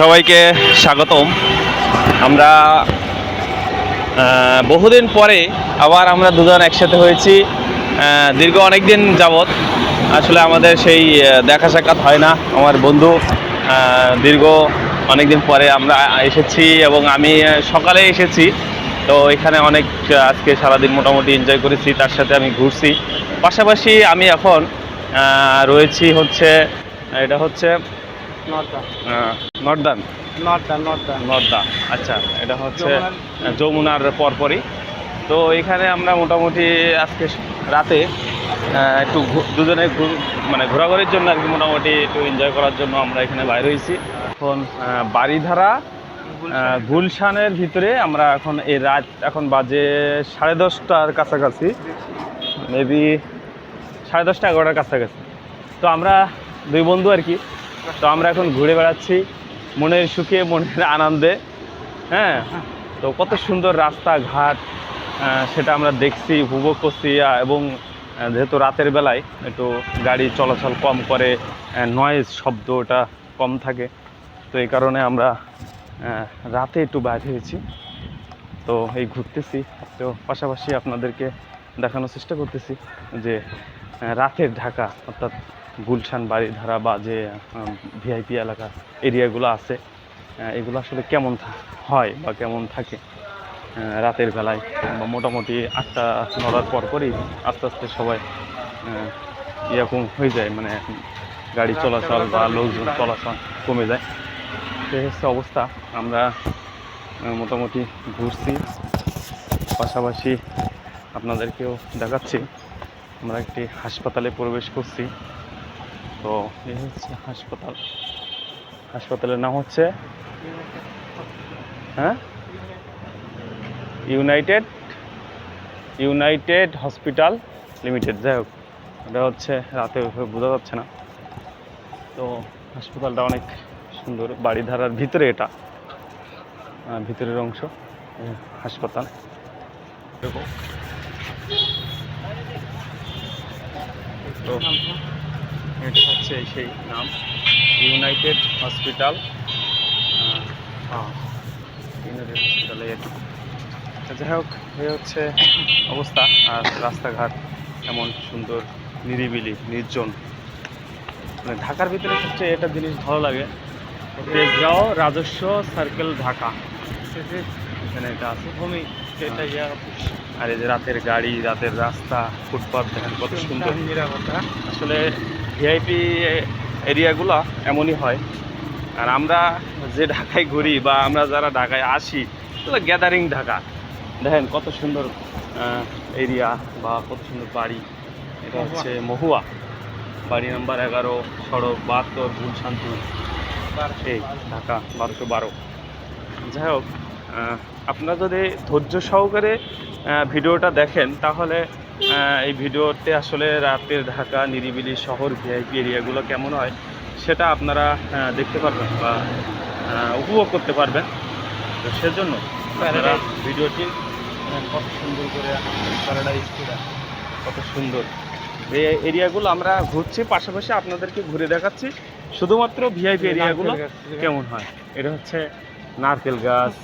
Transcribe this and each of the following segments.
সবাইকে স্বাগতম। আমরা বহুদিন পরে আবার আমরা দুজন একসাথে হয়েছি। দীর্ঘ অনেক দিন যাবৎ। আসলে আমাদের সেই দেখা সাক্ষাৎ হয় না। আমার বন্ধু দীর্ঘ অনেক দিন পরে আমরা এসেছি এবং আমি সকালে এসেছি। তো এখানে অনেক আজকে সারাদিন মোটামুটি এনজয় করেছি। তার সাথে আমি ঘুরছি। পাশাপাশি আমি এখন রয়েছি হচ্ছে, এটা হচ্ছে নর্দান? নর্দা নর্দা। নর্দা। আচ্ছা এটা হচ্ছে যমুনার- পরপরই। তো এখানে আমরা মোটামুটি আজকে রাতে একটু দুজনে মানে ঘোরাঘুরির জন্য আর কি মোটামুটি একটু এনজয় করার জন্য আমরা এখানে বাইরে হয়েছি। এখন বাড়িধারা গুলশানের ভিতরে আমরা এখন এই রাত এখন বাজে সাড়ে দশটার কাছাকাছি। মেবি সাড়ে দশটা এগারোটার কাছাকাছি। তো আমরা দুই বন্ধু আর কি তো আমরা এখন ঘুরে বেড়াচ্ছি মনের সুখে, মনের আনন্দে হ্যাঁ? তো কত সুন্দর রাস্তাঘাট সেটা আমরা দেখছি, উপভোগ করছি এবং যেহেতু রাতের বেলায় একটু গাড়ি চলাচল কম করে নয়েজ শব্দ ওটা কম থাকে, তো এই কারণে আমরা রাতে একটু বাইরে হয়েছি। তো এই ঘুরতেছি, তো পাশাপাশি আপনাদেরকে দেখানোর চেষ্টা করতেছি যে রাতের ঢাকা, অর্থাৎ গুলশান বাড়িধারা বা যে ভিআইপি এলাকা এরিয়াগুলো আছে এগুলো আসলে কেমন হয় বা কেমন থাকে? রাতের বেলায় বা মোটামুটি আটটা নড়ার পর পরই আস্তে আস্তে সবাই এরকম হয়ে যায়। মানে গাড়ি চলাচল বা লোকজন চলাচল কমে যায়। সেই হচ্ছে অবস্থা। আমরা মোটামুটি ঘুরছি। পাশাপাশি আপনাদেরকেও দেখাচ্ছি। আমরা একটি হাসপাতালে প্রবেশ করছি। তো এই হচ্ছে হাসপাতাল। হাসপাতালের নাম হচ্ছে? হ্যাঁ? ইউনাইটেড ইউনাইটেড হসপিটাল লিমিটেড যাই হোক, এটা হচ্ছে রাতে ওইভাবে বোঝা যাচ্ছে না। তো হাসপাতালটা অনেক সুন্দর, বাড়িধারার ভিতরে এটা। ভিতরের অংশ হাসপাতাল। তো এটা হচ্ছে সেই নাম ইউনাইটেড হসপিটাল ইউনাইটেড হসপিটাল যাই হোক এই হচ্ছে অবস্থা আর রাস্তাঘাট এমন সুন্দর নিরিবিলি নির্জন। মানে ঢাকার ভিতরে সবচেয়ে এটা জিনিস ভালো লাগে তেজগাঁও রাজস্ব সার্কেল ঢাকা। এখানে এটা আছে। ভূমি সেটা ইয়া অফিস আর এই যে রাতের গাড়ি রাতের রাস্তা ফুটপাথ দেখেন কত সুন্দর। নিরাপত্তা। আসলে ভিআইপি এরিয়াগুলো এমনই হয়। আর আমরা যে ঢাকায় ঘুরি বা আমরা যারা ঢাকায় আসি এগুলো গ্যাদারিং ঢাকা। দেখেন কত সুন্দর এরিয়া বা কত সুন্দর বাড়ি। এটা হচ্ছে মহুয়া। বাড়ি নাম্বার এগারো সড়ক বাহাত্তর গুলশান্তি এই ঢাকা বারোশো বারো। যাই হোক আপনারা যদি ধৈর্য সহকারে ভিডিওটা দেখেন তাহলে এই ভিডিওতে আসলে রাতের ঢাকা নিরিবিলি শহর ভিআইপি এরিয়াগুলো কেমন হয় সেটা আপনারা দেখতে পারবেন বা উপভোগ করতে পারবেন। তো সেজন্য আপনারা ভিডিওটি কত সুন্দর করে কত সুন্দর। এই এরিয়াগুলো আমরা ঘুরছি পাশাপাশি আপনাদেরকে ঘুরে দেখাচ্ছি। শুধুমাত্র ভিআইপি এরিয়াগুলো কেমন হয়? এটা হচ্ছে নারকেল গাছ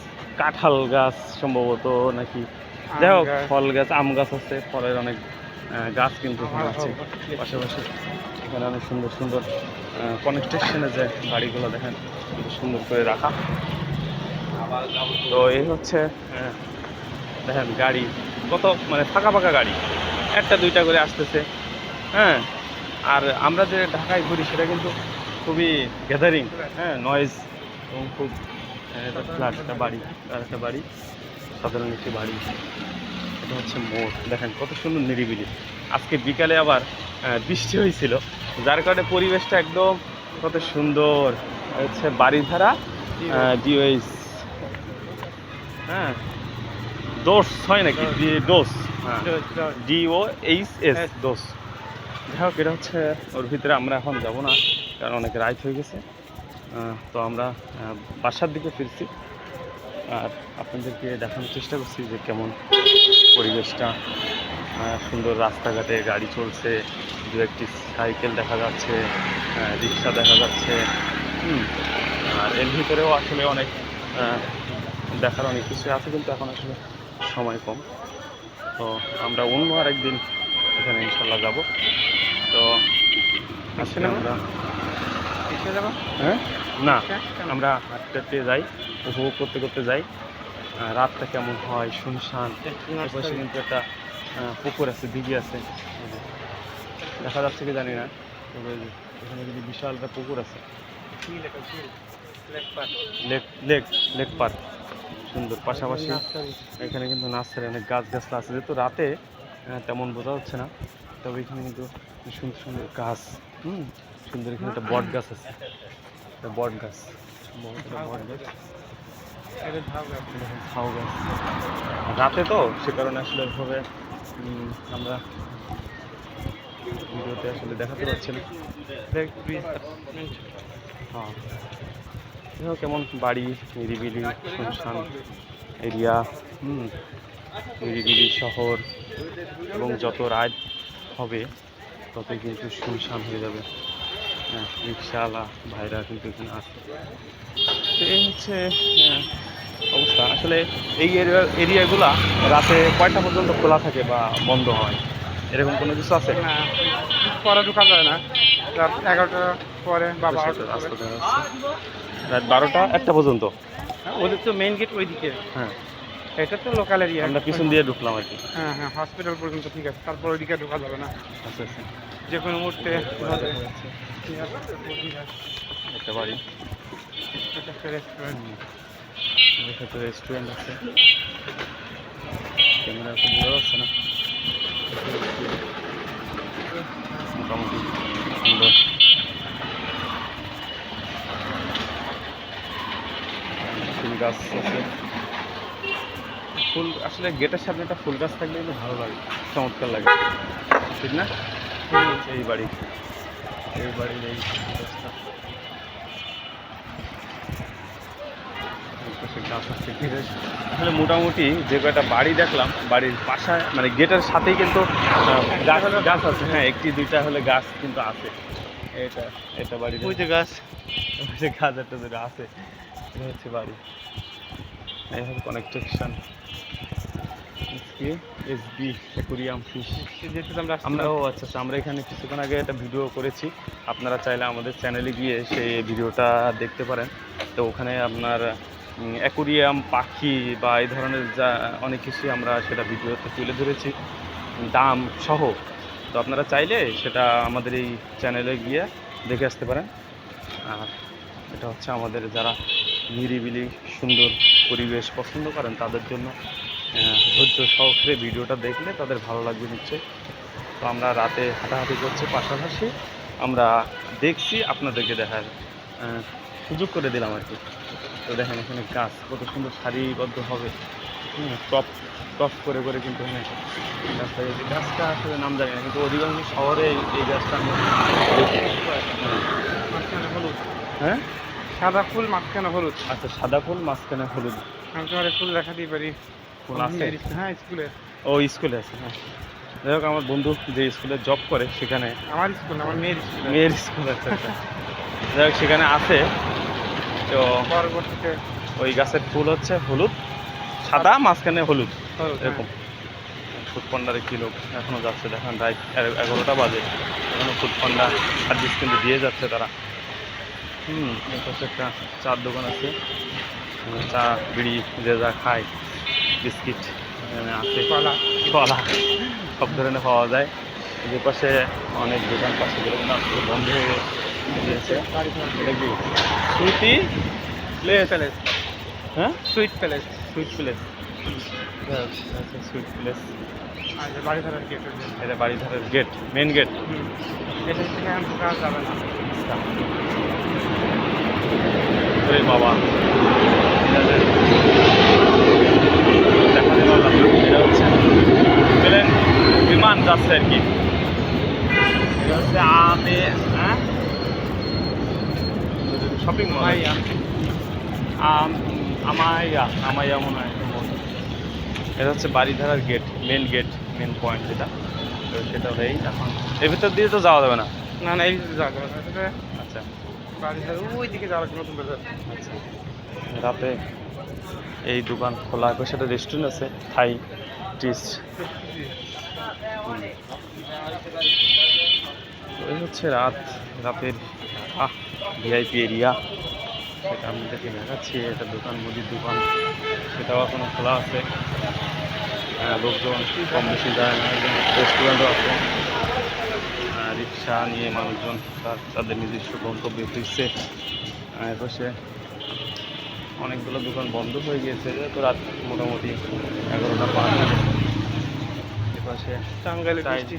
কাঁঠাল গাছ সম্ভবত নাকি যাই হোক ফল গাছ আম গাছ আছে ফলের অনেক গাছ কিন্তু এখানে আছে। পাশাপাশি এখানে অনেক সুন্দর সুন্দর কনস্ট্রাকশনে যে বাড়িগুলো দেখেন সুন্দর করে রাখা। তো এই হচ্ছে দেখেন গাড়ি কত মানে ফাঁকা ফাঁকা গাড়ি। একটা দুইটা করে আসতেছে হ্যাঁ। আর আমরা যে ঢাকায় ঘুরি সেটা কিন্তু খুবই গ্যাদারিং হ্যাঁ নয়েজ এবং খুব ফ্ল্যাট একটা বাড়ি আর একটা বাড়ি। সাধারণ একটি বাড়ি। এটা হচ্ছে মোড়। দেখেন কত সুন্দর নিরিবিলি। আজকে বিকালে আবার বৃষ্টি হয়েছিল। যার কারণে পরিবেশটা একদম কত সুন্দর। হচ্ছে বাড়িধারা ডিওএইচ হ্যাঁ। দোষ হয় নাকি? হ্যাঁ। ডিও এইচ এস দোষ যাই হোক এটা হচ্ছে ওর ভিতরে আমরা এখন যাব না কারণ অনেক রাইট হয়ে গেছে। তো আমরা বাসার দিকে ফিরছি। আর আপনাদেরকে দেখানোর চেষ্টা করছি যে কেমন পরিবেশটা সুন্দর রাস্তাঘাটে গাড়ি চলছে দু একটি সাইকেল দেখা যাচ্ছে রিক্সা দেখা যাচ্ছে। আর এর ভিতরেও আসলে অনেক দেখার অনেক কিছু আছে কিন্তু এখন আসলে সময় কম। তো আমরা অন্য আর একদিন এখানে ইনশাল্লাহ যাব। তো আসলে? আমরা হ্যাঁ? না আমরা হাঁটতে হাঁটতে যাই উপভোগ করতে করতে যাই। রাতটা কেমন হয় শুনশান? পাশে কিন্তু একটা পুকুর আছে দিঘি আছে। দেখা যাচ্ছে কি জানি না তবে এখানে কিন্তু বিশাল একটা পুকুর আছে। Lake lake lake park. সুন্দর পাশাপাশি এখানে কিন্তু নার্সারি অনেক গাছ গাছলা আছে। যেহেতু রাতে তেমন বোঝা যাচ্ছে না তবে এখানে কিন্তু সুন্দর সুন্দর গাছ হুম সুন্দর এখানে একটা বট গাছ আছে। বট গাছ বড় বট গাছ। ঝাউ গাছ। রাতে তো সে কারণে আসলে ওইভাবে আমরা ভিডিওতে আসলে দেখাতে পারছি না। হ্যাঁ। কেমন বাড়ি নিরিবিলি শুনশান এরিয়া হুম নিরিবিলি শহর এবং যত রাত হবে ততই কিন্তু শুনশান হয়ে যাবে। রিক্সাওয়ালা ভাইরা কিন্তু এখানে আসে তো এই হচ্ছে হ্যাঁ, অবস্থা। আসলে এই এরিয়া এরিয়াগুলা রাতে কয়টা পর্যন্ত খোলা থাকে বা বন্ধ হয়? এরকম কোনো কিছু আছে? না পরে ঢোকা যায় না। রাত এগারোটা পরে বা বারোটা। রাত বারোটা একটা পর্যন্ত? হ্যাঁ, ওদের তো মেইন গেট ওইদিকে। হ্যাঁ। এটা তো লোকাল এরিয়া আমরা পিছন দিয়ে ঢুকলাম আর কি। হ্যাঁ হ্যাঁ হসপিটাল পর্যন্ত ঠিক আছে। তারপর ওইদিকে ঢোকা যাবে না। আচ্ছা আচ্ছা। যে কোনো মুহূর্তে একটা বাড়ি। একটা রেস্টুরেন্ট রেস্টুরেন্ট আছে। ক্যামেরা তো বোঝা যাচ্ছে না? মোটামুটি সুন্দর। গাছ আছে। ফুল আসলে গেটের সামনে একটা ফুল গাছ থাকলে কিন্তু ভালো লাগে চমৎকার লাগে। ঠিক না? এই বাড়ি এই বাড়ির এই আসলে মোটামুটি যে কয়টা বাড়ি দেখলাম বাড়ির পাশায় মানে গেটের সাথেই কিন্তু গাছ গাছ আছে। হ্যাঁ একটি দুইটা হলে গাছ কিন্তু আছে। এটা এটা বাড়ি ওই যে গাছ। ওই যে গাছ একটা যেটা আছে এটা হচ্ছে বাড়ি। কি এস বি অ্যাকুরিয়াম আমরা আচ্ছা আচ্ছা আমরা এখানে কিছুক্ষণ আগে একটা ভিডিও করেছি। আপনারা চাইলে আমাদের চ্যানেলে গিয়ে সেই ভিডিওটা দেখতে পারেন। তো ওখানে আপনার অ্যাকুরিয়াম পাখি বা এই ধরনের যা, অনেক কিছুই আমরা সেটা ভিডিওতে তুলে ধরেছি। দাম সহ। তো আপনারা চাইলে সেটা আমাদের এই চ্যানেলে গিয়ে দেখে আসতে পারেন। আর এটা হচ্ছে আমাদের যারা নিরিবিলি সুন্দর পরিবেশ পছন্দ করেন তাদের জন্য। ধৈর্য সহকারে ভিডিওটা দেখলে তাদের ভালো লাগবে নিশ্চয়ই। তো আমরা রাতে হাঁটাহাঁটি করছি পাশাপাশি আমরা দেখছি আপনাদেরকে দেখার সুযোগ করে দিলাম আর কি। তো দেখেন এখানে গাছ কত সুন্দর সারিবদ্ধ হবে। টপ টপ করে করে কিন্তু এখানে গাছটা গাছটা আসলে নাম জানি না কিন্তু অধিকাংশ শহরে এই- গাছটা আমি দেখি। মাঝখানে হলুদ হ্যাঁ? সাদা ফুল মাঝখানে হলুদ। আচ্ছা সাদা ফুল মাঝখানে হলুদ। আমি তোমার ফুল দেখাতেই পারি। ফুল আছে? হ্যাঁ স্কুলে। ও স্কুলে আছে হ্যাঁ। যাই হোক আমার বন্ধু যে স্কুলে জব করে সেখানে আমার স্কুল আমার মেয়ের স্কুল মেয়ের স্কুল আছে যাই হোক সেখানে আছে। তো পরবর্তীতে ওই গাছের ফুল হচ্ছে হলুদ সাদা মাঝখানে হলুদ। হলুদ, এরকম। ফুড পান্ডারে কি লোক এখনও যাচ্ছে? দেখেন এগারো- এগারোটা বাজে। এখনও ফুড পান্ডা সার্ভিস কিন্তু দিয়ে যাচ্ছে তারা। হুম এর পাশে একটা চার দোকান আছে। চা বিড়ি যে যা খায় বিস্কিট আছে। কলা। কলা সব ধরনের পাওয়া যায়। যে পাশে অনেক দোকান পাশে বন্ধ হয়ে সুইটি প্লেস প্যালেস হ্যাঁ? Sweet palace sweet place sweet place এটা বাড়িধারের গেট মেন গেট এটা যাবে না। ওরে বাবা দেখাতে পারলাম না এটা হচ্ছে প্লেন বিমান যাচ্ছে আর কি এটা হচ্ছে আমে হ্যাঁ শপিং মল। আম আমাইয়া আমাইয়া মনে হয় এটা হচ্ছে বাড়িধারার gate main gate main point যেটা। তো সেটা হলেই এখন এর ভিতর দিয়ে তো যাওয়া যাবে না। না না এই যাওয়া যাবে না এটা আচ্ছা বাড়ি ধারে আচ্ছা। রাতে এই দোকান খোলা হয় সেটা রেস্টুরেন্ট আছে থাই টিস ওই হচ্ছে রাত রাতের ভিআইপি এরিয়া সেটা আপনাদেরকে দেখাচ্ছি এটা দোকান মুদির দোকান। সেটাও এখনও খোলা আছে। হ্যাঁ, লোকজন কম বেশি যায় না রেস্টুরেন্টও আছে। রিক্সা নিয়ে মানুষজন তার তাদের নিজস্ব গন্তব্যে ফিরছে। এপাশে অনেকগুলো দোকান বন্ধ হয়ে গিয়েছে। তো রাত মোটামুটি এগারোটা হয়ে এপাশে টাঙ্গাইলে মিষ্টি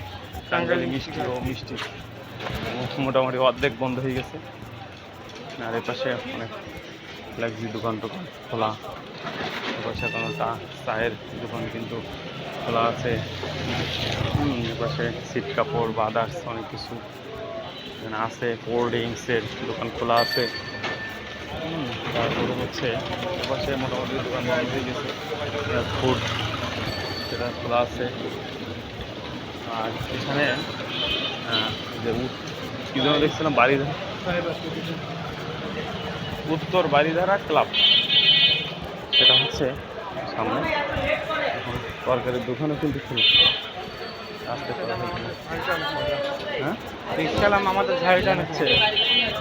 টাঙ্গাইলে মিষ্টি ও মিষ্টি। মোটামুটি অর্ধেক বন্ধ হয়ে গেছে। আর এপাশে অনেক ফ্লেক্সি দোকান টোকান খোলা। এপাশে কোনো চা চায়ের দোকান কিন্তু খোলা আছে। এপাশে সিট কাপড় বা আদার্স অনেক কিছু এখানে আছে। কোল্ড ড্রিঙ্কসের দোকান খোলা আছে। তারপরে হচ্ছে এপাশে মোটামুটি দোকান বন্ধ হয়ে গেছে। ফুড সেটা খোলা আছে। আর এখানে যে কি যেন দেখছিলাম বাড়িধারা উত্তর বাড়িধারা ক্লাব। হচ্ছে সামনে। তরকারির দোকানও কিন্তু খোলা। আসতে হ্যাঁ? আমাদের ঝাড়িটা হচ্ছে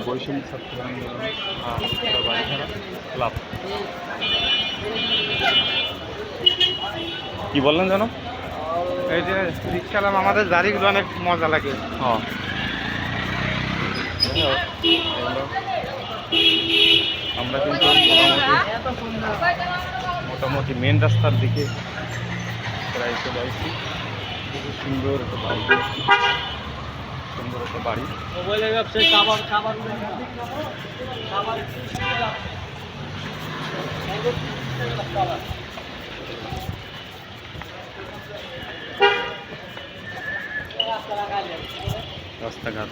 বৈষম্য ছাত্র ক্লাব। কি বললেন জানো? এই যে রিক্সালাম আমাদের গাড়িগুলো অনেক মজা লাগে। হ্যাঁ। আমরা কিন্তু মোটামুটি মেন রাস্তার দিকে প্রায় চলে আসছি। খুবই সুন্দর একটা বাড়ি। সুন্দর একটা বাড়ি। রাস্তাঘাট।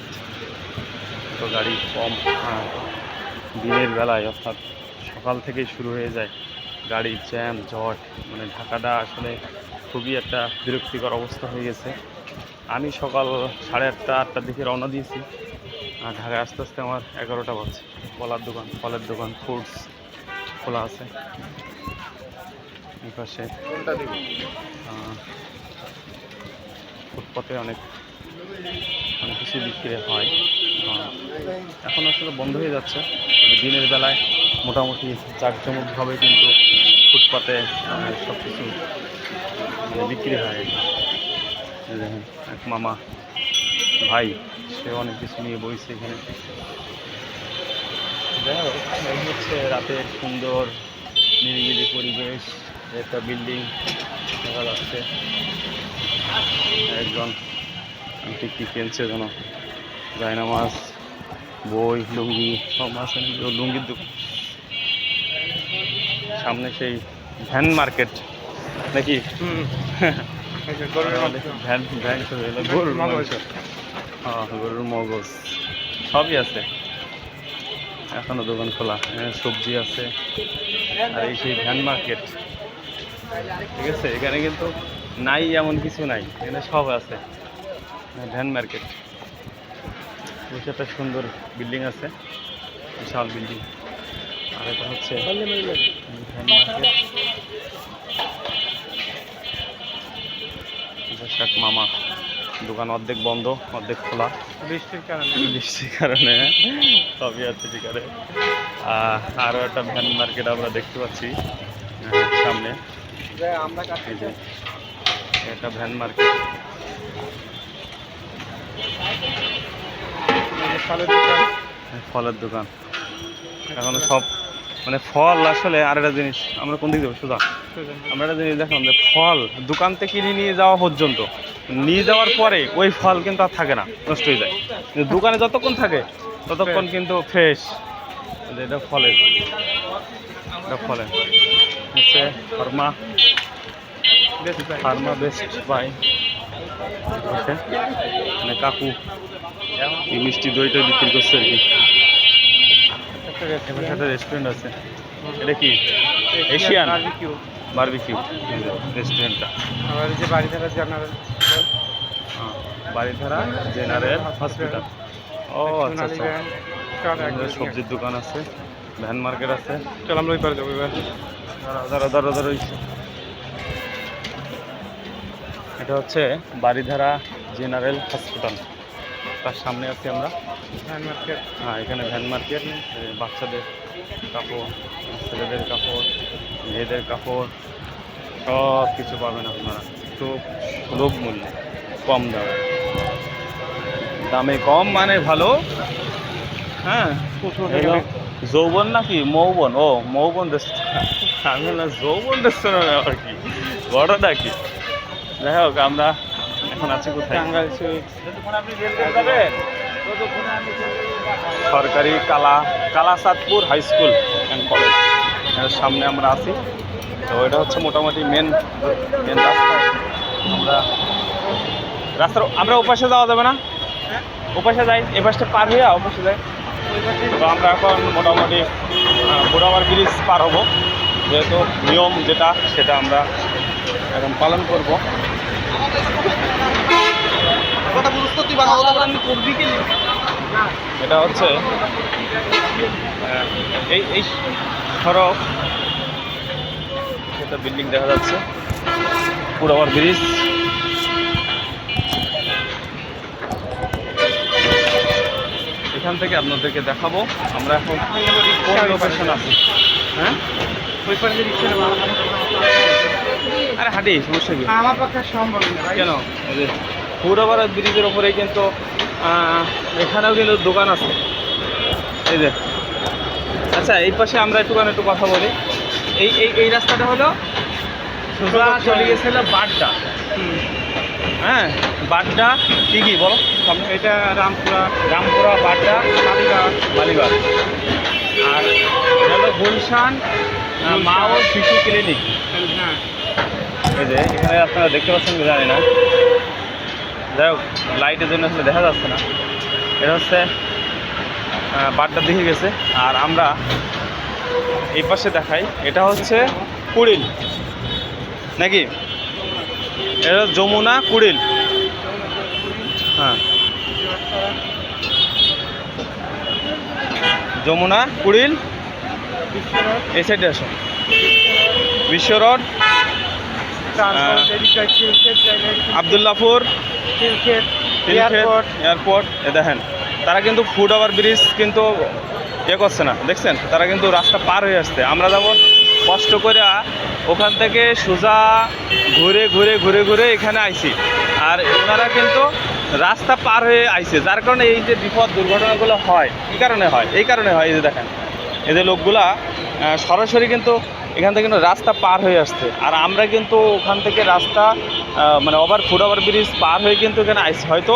তো গাড়ি কম হ্যাঁ দিনের বেলায় অর্থাৎ সকাল থেকেই শুরু হয়ে যায়। গাড়ি জ্যাম জট মানে ঢাকাটা আসলে খুবই একটা বিরক্তিকর অবস্থা হয়ে গেছে। আমি সকাল সাড়ে আটটা আটটার দিকে রওনা দিয়েছি। আর ঢাকায় আস্তে আস্তে আমার এগারোটা বাজছে। কলার দোকান ফলের দোকান ফ্রুটস খোলা আছে। পাশে ফুটপাতে অনেক অনেক কিছু বিক্রি হয়। এখন আসলে বন্ধ হয়ে যাচ্ছে। তবে দিনের বেলায় মোটামুটি জাঁকজমকভাবে কিন্তু ফুটপাতে সব কিছু বিক্রি হয়। এক মামা ভাই, সে অনেক কিছু নিয়ে বইছে এখানে। এই হচ্ছে রাতের সুন্দর, নিরিবিলি পরিবেশ, একটা বিল্ডিং দেখা যাচ্ছে। একজন আন্টি কি কিনছে যেন? গায়না মাছ বই, লুঙ্গি, সব মাছ লুঙ্গির দোকান। সামনে সেই ভ্যান মার্কেট। নাকি? গরুর মাংস। ভ্যান ভ্যান গরুর মগজ। হ্যাঁ গরুর মগজ। সবই আছে। এখনও দোকান খোলা। এখানে সবজি আছে। আর এই সেই ভ্যান মার্কেট। ঠিক আছে এখানে কিন্তু নাই এমন কিছু নাই। এখানে সব আছে। Van market. বেশ একটা সুন্দর বিল্ডিং আছে। বিশাল বিল্ডিং। আর এটা হচ্ছে মামা। দোকান অর্ধেক বন্ধ অর্ধেক খোলা। বৃষ্টির কারণে। বৃষ্টির কারণে। সবই আছে ঠিকারে আরও একটা ভ্যান মার্কেট আমরা দেখতে পাচ্ছি সামনে। একটা ভ্যান মার্কেট। ফলের দোকান। ফলের দোকান। এখন সব মানে ফল আসলে আর একটা জিনিস আমরা কোন দিক যাব সুধা আমরা একটা জিনিস দেখলাম যে ফল দোকান থেকে কিনে নিয়ে যাওয়া পর্যন্ত নিয়ে যাওয়ার পরে ওই ফল কিন্তু আর থাকে না নষ্ট হয়ে যায়। দোকানে যতক্ষণ থাকে ততক্ষণ কিন্তু ফ্রেশ এটা ফলের এটা ফলের। হচ্ছে pharma. Pharma best buy okay মানে কাকু এই মিষ্টি দইটা বিক্রি করছে আর কি। এখানে একটা রেস্টুরেন্ট আছে। এটা কি? এশিয়ান বারবিকিউ বারবিকিউ রেস্টুরেন্টটা এই যে বাড়ি থাকার জানার বাড়িধারা জেনারেল হসপিটাল ও আচ্ছা আচ্ছা। সবজির দোকান আছে ভ্যান মার্কেট আছে। চল আমরা ওই পারে যাব এবার। দাঁড়া দাঁড়া দাঁড়া রয়েছে। এটা হচ্ছে বাড়িধারা জেনারেল হসপিটাল তার সামনে আছি আমরা। Hand market. হ্যাঁ এখানে ভ্যান মার্কেট। বাচ্চাদের কাপড় ছেলেদের কাপড় মেয়েদের কাপড় সব কিছু পাবেন আপনারা। একটু সুলভ মূল্যে কম দামে। দামে কম মানে ভালো। হ্যাঁ যৌবন নাকি? মৌবন। ও মৌবন দেশ আমি না যৌবন দেশ আর কি। বড় নাকি যাই হোক আমরা এখন আছে কোথায়? সরকারি কালা কালাসাদপুর হাই স্কুল অ্যান্ড কলেজের সামনে আমরা আছি। তো এটা হচ্ছে মোটামুটি মেন মেন রাস্তা। আমরা রাস্তার আমরা ওপাশে যাওয়া যাবে না? ওপাশে যাই এ পাশটা পার হয়ে ওপাশে যাই। তো আমরা এখন মোটামুটি বুড়াবার ব্রিজ পার হব। যেহেতু নিয়ম যেটা সেটা আমরা এখন পালন করব। এটা হচ্ছে এই এই সড়ক সেটা বিল্ডিং দেখা যাচ্ছে পুরাবার ব্রিজ। এখান থেকে আপনাদেরকে দেখাবো আমরা এখন কোন লোকেশন আছি? হ্যাঁ? ওই যে রিক্সা আরে হাঁটি সমস্যা কি? আমার পক্ষে সম্ভব না ভাই। কেন? পুরাবাড়া ব্রিজের ওপরে কিন্তু এখানেও কিন্তু দোকান আছে। এই যে। আচ্ছা এই পাশে আমরা একটুখানি একটু কথা বলি। এই এই এই রাস্তাটা হলো সোজা চলে গেছিল বাড্ডা। হ্যাঁ বাড্ডা কি কি বলো এটা রামপুরা রামপুরা বাড্ডা কালীঘাট মালিবাগ আর হলো গুলশান মা ও শিশু ক্লিনিক। এই যে, এখানে আপনারা দেখতে পাচ্ছেন কি জানি না। যাই হোক, লাইটের জন্য আসলে দেখা যাচ্ছে না। এটা হচ্ছে বাড্ডার দিকে গেছে। আর আমরা এই পাশে দেখাই, এটা হচ্ছে কুড়িল। নাকি? এটা যমুনা কুড়িল। হ্যাঁ। যমুনা কুড়িল। এই সাইডে আসো। Bishwa road. Abdullahpur airport. Airport এ দেখেন তারা কিন্তু ফুড ওভার ব্রিজ কিন্তু ইয়ে করছে না দেখছেন? তারা কিন্তু রাস্তা পার হয়ে আসছে। আমরা যেমন কষ্ট করে ওখান থেকে সোজা ঘুরে ঘুরে ঘুরে ঘুরে এখানে আইছি। আর ওনারা কিন্তু রাস্তা পার হয়ে আইছে যার কারণে এই যে বিপদ দুর্ঘটনাগুলো হয় কী কারণে হয়? এই কারণে হয় এই যে দেখেন এই যে লোকগুলা সরাসরি কিন্তু এখান থেকে কিন্তু রাস্তা পার হয়ে আসছে। আর আমরা কিন্তু ওখান থেকে রাস্তা মানে ওভার ফুট ওভার ব্রিজ পার হয়ে কিন্তু এখানে আইসি হয়তো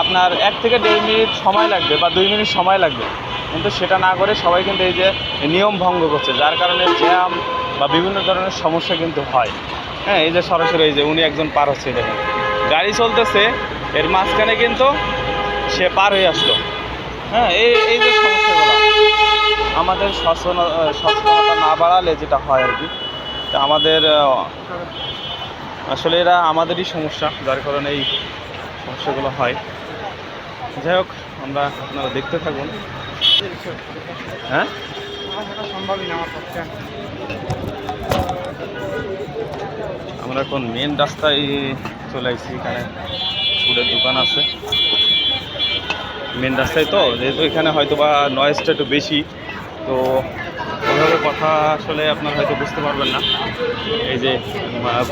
আপনার এক থেকে দেড় মিনিট সময় লাগবে বা দুই মিনিট সময় লাগবে। কিন্তু সেটা না করে সবাই কিন্তু এই যে নিয়ম ভঙ্গ করছে, যার কারণে জ্যাম বা বিভিন্ন ধরনের সমস্যা কিন্তু হয়। হ্যাঁ এই যে সরাসরি এই যে উনি একজন পার হচ্ছে দেখেন। গাড়ি চলতেছে, এর মাঝখানে কিন্তু সে পার হয়ে আসলো। হ্যাঁ এই এই যে সমস্যাগুলো। আমাদের সচেতন সচেতনতা না বাড়ালে যেটা হয় আর কি। আমাদের আসলে এরা আমাদেরই সমস্যা, যার কারণে এই সমস্যাগুলো হয়। যাই হোক, আমরা আপনারা দেখতে থাকুন। হ্যাঁ? আমার এখন মেন রাস্তায় চলে আসছি, এখানে ফুডের দোকান আছে। মেন রাস্তায় তো, যেহেতু এখানে হয়তো বা নয়েজটা একটু বেশি। তো ওইভাবে কথা আসলে আপনারা হয়তো বুঝতে পারবেন না। এই যে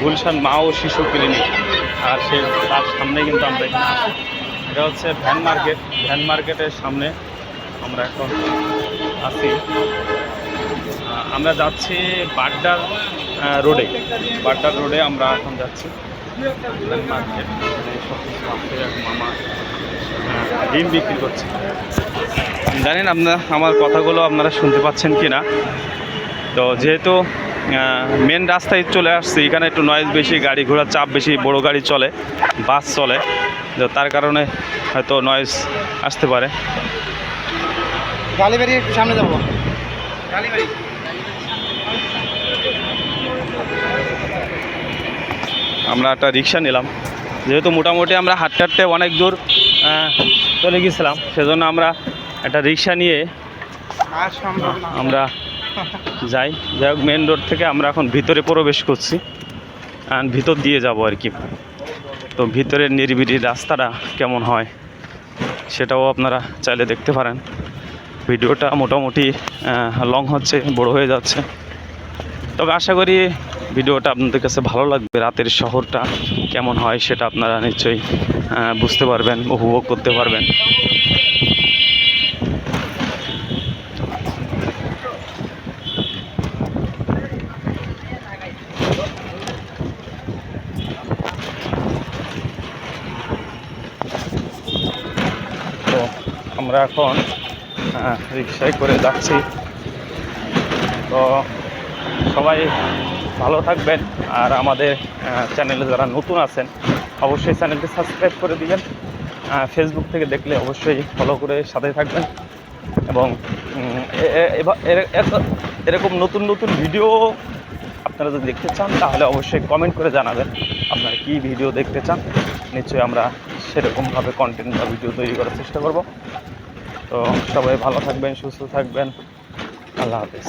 গুলশান মা ও শিশু ক্লিনিক, আর সে তার সামনে কিন্তু আমরা এখানে আছি এটা হচ্ছে ভ্যান মার্কেট। ভ্যান মার্কেটের সামনে আমরা এখন আছি। আমরা যাচ্ছি বাড্ডার রোডে। বাড্ডার রোডে আমরা এখন যাচ্ছি। Van market. সব কিছু মামা ডিম বিক্রি করছে। জানেন আপনার আমার কথাগুলো আপনারা শুনতে পাচ্ছেন কি না তো যেহেতু মেন রাস্তায় চলে আসছি এখানে একটু নয়েজ বেশি গাড়ি ঘোড়ার চাপ বেশি বড় গাড়ি চলে বাস চলে তো তার কারণে হয়তো নয়েজ আসতে পারে। গালিবাড়ি একটু সামনে যাব। গালিবাড়ি আমরা একটা রিক্সা নিলাম। যেহেতু মোটামুটি আমরা হাঁটতে হাঁটতে অনেক দূর চলে গেছিলাম, সেজন্য আমরা একটা রিক্সা নিয়ে আমরা যাই। যাই হোক মেন রোড থেকে আমরা এখন ভিতরে প্রবেশ করছি আর ভিতর দিয়ে যাব আর কি। তো ভিতরের নিরিবিলি রাস্তাটা কেমন হয় সেটাও আপনারা চাইলে দেখতে পারেন। ভিডিওটা মোটামুটি লং হচ্ছে, বড় হয়ে যাচ্ছে। তবে আশা করি ভিডিওটা আপনাদের কাছে ভালো লাগবে, রাতের শহরটা কেমন হয় সেটা আপনারা নিশ্চয়ই বুঝতে পারবেন, উপভোগ করতে পারবেন। আমরা এখন রিক্সায় করে যাচ্ছি। তো সবাই ভালো থাকবেন। আর আমাদের চ্যানেলে যারা নতুন আছেন, অবশ্যই চ্যানেলটি সাবস্ক্রাইব করে দিবেন। ফেসবুক থেকে দেখলে অবশ্যই ফলো করে সাথে থাকবেন। এবং এরকম নতুন নতুন ভিডিও আপনারা যদি দেখতে চান, তাহলে অবশ্যই কমেন্ট করে জানাবেন আপনারা কী ভিডিও দেখতে চান। নিশ্চয়ই আমরা সেরকমভাবে কন্টেন্ট বা ভিডিও তৈরি করার চেষ্টা করব। তো সবাই ভালো থাকবেন, সুস্থ থাকবেন। আল্লাহ হাফিজ।